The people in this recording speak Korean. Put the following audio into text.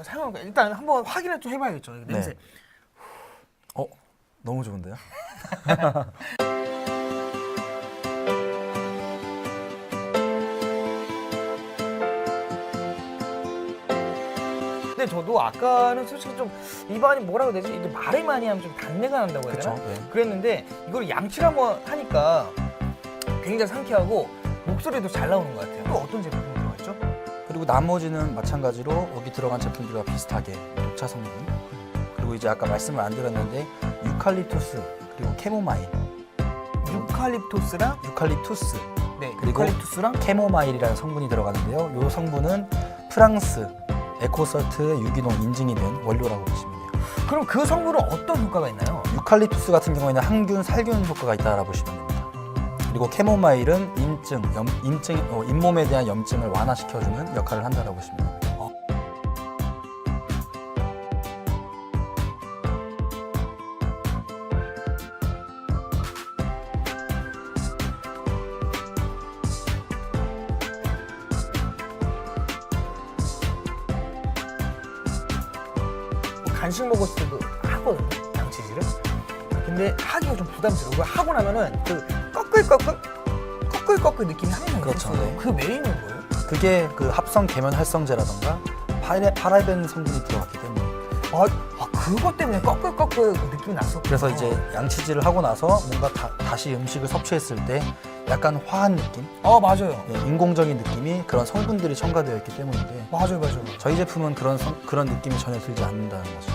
사용할까 일단 한번 확인을 좀 해봐야겠죠. 이거 냄새. 네. 어 너무 좋은데요? 근데 저도 아까는 솔직히 좀 입안이 뭐라고 해야 되지? 이게 말을 많이 하면 좀 단내가 난다고 해야 되나? 그쵸, 네. 그랬는데 이걸 양치를 한번 하니까 굉장히 상쾌하고 목소리도 잘 나오는 것 같아요. 또 어떤 있죠? 그리고 나머지는 마찬가지로 여기 들어간 제품들과 비슷하게 녹차 성분 그리고 이제 아까 말씀을 안 드렸는데 유칼립투스 그리고 캐모마일 유칼립토스랑 유칼립투스 네, 그리고 유칼립투스랑 캐모마일이라는 성분이 들어가는데요. 이 성분은 프랑스 에코설트의 유기농 인증이 된 원료라고 보시면 돼요. 그럼 그 성분은 어떤 효과가 있나요? 유칼립투스 같은 경우에는 항균, 살균 효과가 있다고 보시면 됩니다. 그리고 캐모마일은 염증, 염, 인증, 어, 잇몸에 대한 염증을 완화시켜주는 역할을 한다고 보시면 됩니다. 뭐 간식 먹었을 때도 하거든요 양치질을 근데 하기가 좀 부담스러워 하고 나면은 그 꺼끌꺼끌 꺼끌꺼끌 느낌이 항상 그렇죠, 있었어요. 네. 그 메인은 뭐예요? 그게 그 합성 계면 활성제라던가 파레, 파라벤 성분이 들어갔기 때문에. 아, 아 그것 때문에 꺼끌꺼끌 그 느낌이 났었고 그래서 이제 양치질을 하고 나서 뭔가 다, 다시 음식을 섭취했을 때 약간 화한 느낌, 아 맞아요. 예, 인공적인 느낌이 그런 성분들이 첨가되어 있기 때문인데 맞아요 맞아요. 저희 제품은 그런 성- 그런 느낌이 전혀 들지 않는다는 거죠.